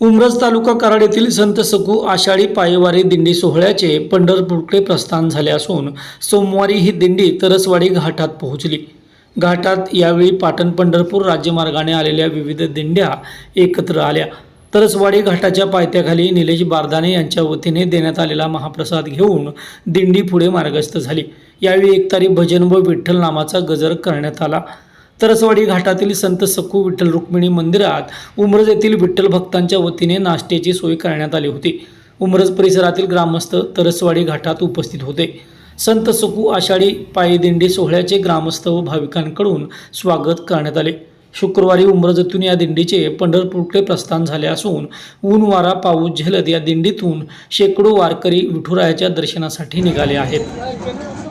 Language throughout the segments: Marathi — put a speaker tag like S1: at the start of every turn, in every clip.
S1: उमरज तालुका कराड येथील संत सकू आषाढी पायवारी दिंडी सोहळ्याचे पंढरपूरकडे प्रस्थान झाले असून सोमवारी ही दिंडी तरसवाडी घाटात पोहोचली. घाटात यावेळी पाटण पंढरपूर राज्यमार्गाने आलेल्या विविध दिंड्या एकत्र आल्या. तरसवाडी घाटाच्या पायथ्याखाली निलेश बारदाने यांच्या वतीने देण्यात आलेला महाप्रसाद घेऊन दिंडी पुढे मार्गस्थ झाली. यावेळी एकतारी भजन व विठ्ठल नामाचा गजर करण्यात आला. तरसवाडी घाटातील संत सखू विठ्ठल रुक्मिणी मंदिरात उमरज येथील विठ्ठल भक्तांच्या वतीने नाश्त्याची सोय करण्यात आली होती. उमरज परिसरातील ग्रामस्थ तरसवाडी घाटात उपस्थित होते. संत सखू आषाढी पायीदिंडी सोहळ्याचे ग्रामस्थ व भाविकांकडून स्वागत करण्यात आले. शुक्रवारी उमरजतून या दिंडीचे पंढरपूरकडे प्रस्थान झाले असून ऊन वारा पाऊस झेलत या दिंडीतून शेकडो वारकरी विठुरायाच्या दर्शनासाठी निघाले आहेत.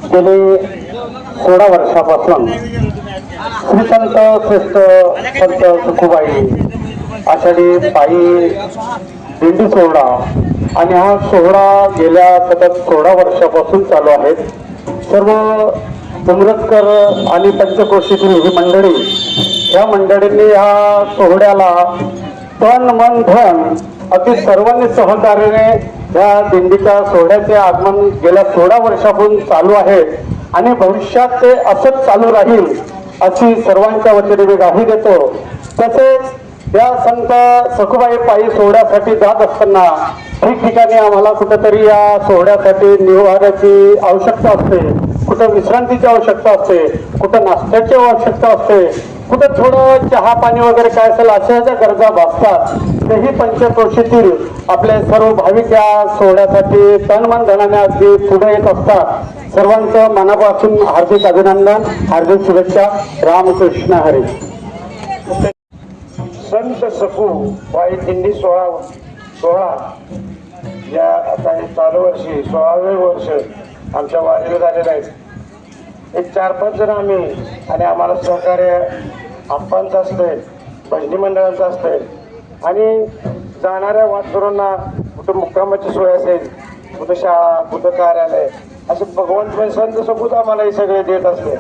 S2: गेले सोळा वर्षापासून श्री श्रेष्ठ संत सुखुबाई आषाढी पायी दिंडी सोहळा. आणि हा सोहळा गेल्या सतत सोळा वर्षापासून चालू आहे. सर्व उमरतकर आणि पंचक्रोशीतील ही मंडळी या मंडळींनी या सोहळ्याला तन मन धन अगदी सर्वांनी सहकार्याने या दिंडीच्या सोहळ्याचे आगमन गेल्या सोळा वर्षापासून चालू आहे. आणि भविष्यात ते असंच चालू राहील. अशी सर्वांच्या वतीने मी गाही देतो. तसेच या संत सखुबाई पायी सोहळ्यासाठी जात असताना ठिकठिकाणी आम्हाला कुठेतरी या सोहळ्यासाठी निवाऱ्याची आवश्यकता असते. कुठं विश्रांतीची आवश्यकता असते. कुठं नाश्त्याची आवश्यकता असते. कुठं थोडं चहा पाणी वगैरे काय असेल अशा ज्या गरजा भासतात तेही पंचक्रोशीतील आपले सर्व भाविक या सोहळ्यासाठी तनमन धनाने अगदी पुढे येत असतात. सर्वांचं मनापासून हार्दिक अभिनंदन हार्दिक शुभेच्छा. रामकृष्ण हरी.
S3: संत सकू वाई दिंडी सोळा सोळा. या आता हे चालू वर्षी सोळावे वर्ष आमच्या वारीला झालेलं आहे. एक चार पाच जण आम्ही आणि आम्हाला सहकार्य आप्पांचं असतंय भजनी मंडळांचं असतंय. आणि जाणाऱ्या वाटकऱ्यांना कुठं मुक्कामाची सोय असेल कुठं शाळा कुठं कार्यालय असे भगवंत म्हणजे संत सबूत आम्हाला हे सगळे देत असते.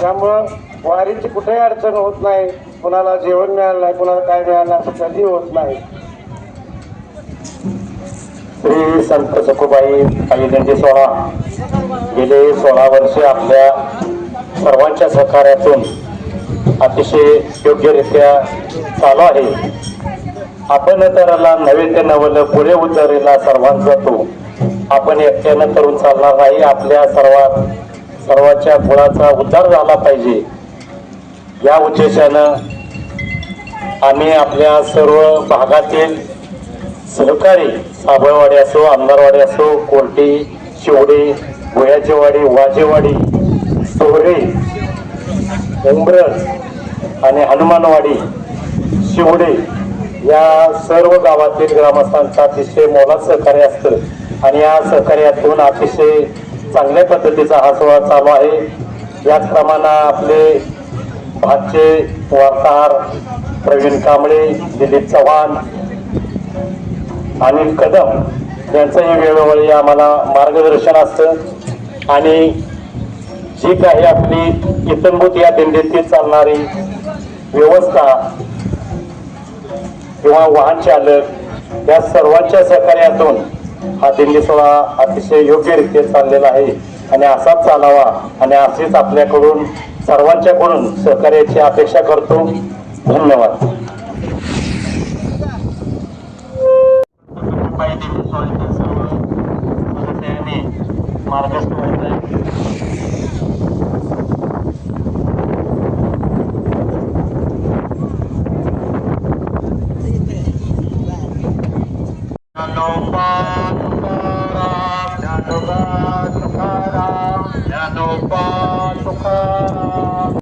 S3: त्यामुळं वारीची कुठेही अडचण होत नाही. कुणाला जेवण मिळालं नाही कुणाला काय मिळालं नाही असं कधी होत नाही.
S2: श्री संत सखुबाई आणि त्यांचे सोळा. गेले सोळा वर्षे आपल्या सर्वांच्या सहकार्यातून अतिशय योग्यरित्या चालू आहे. आपण तरला नवे ते नवल पुढे उतरेला सर्वांचा तो. आपण एकट्यानं करून चालणार नाही. आपल्या सर्वात सर्वांच्या कुळाचा उद्धार झाला पाहिजे. या उद्देशानं आम्ही आपल्या सर्व भागातील सहकारी साबळवाडी असो आमदारवाडी असो कोर्टी शिवडी भुयाचेवाडी वाजेवाडी सोहरे उंबरस आणि हनुमानवाडी शिवडे या सर्व गावातील ग्रामस्थांचा अतिशय मोलाचं सहकार्य आणि या सहकार्यातून अतिशय चांगल्या पद्धतीचा हा सोहळा चालू आहे. याचप्रमाणे आपले भाजचे वार्ताहर प्रवीण कांबळे दिलीप चव्हाण अनिल कदम यांचंही वेळोवेळी आम्हाला मार्गदर्शन असतं. आणि जी काही आपली इतंभूत या दिंडीतील चालणारी व्यवस्था किंवा वाहन चालक या सर्वांच्या सहकार्यातून हा दिंडी सोहळा अतिशय योग्यरित्या चाललेला आहे. आणि असाच चालावा आणि असेच आपल्याकडून सर्वांच्याकडून सहकार्याची अपेक्षा करतो. धन्यवाद. Baba Sukha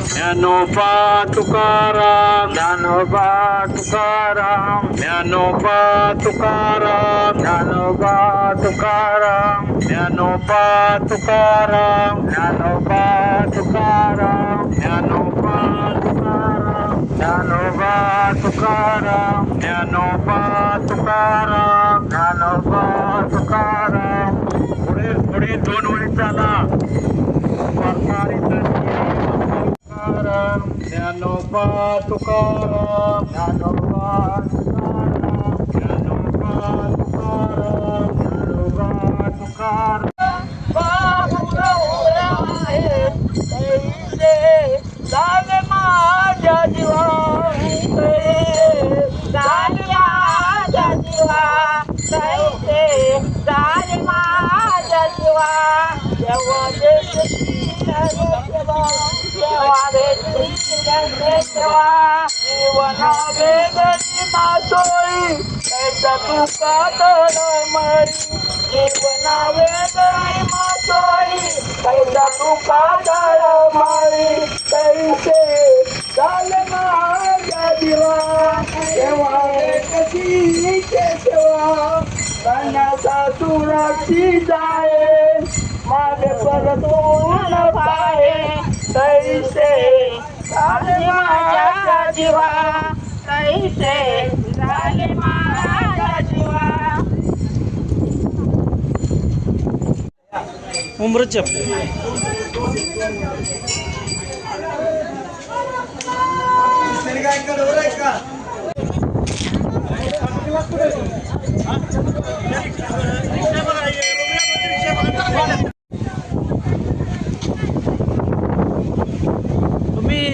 S3: Jano pa tukaram, jano pa tukaram, jano pa tukaram, jano pa tukaram, jano pa tukaram, jano pa tukaram, jano pa tukaram, jano pa tukaram, jano pa tukaram, jano pa tukaram. Puri puri dono itala. ज्ञानोपा Tukaram ज्ञानोपा
S4: तुका तळ मरी जीवना वेदनी मातोळी कैसा तुका तळ मरी कैसे चाल माझ्या दिवा तेव्हा कशी केशवा कन्याचा तुळशी जाये मागे परतून पाहे कैसे चाल माझ्या जीवा कैसे चाल माझ्या जीवा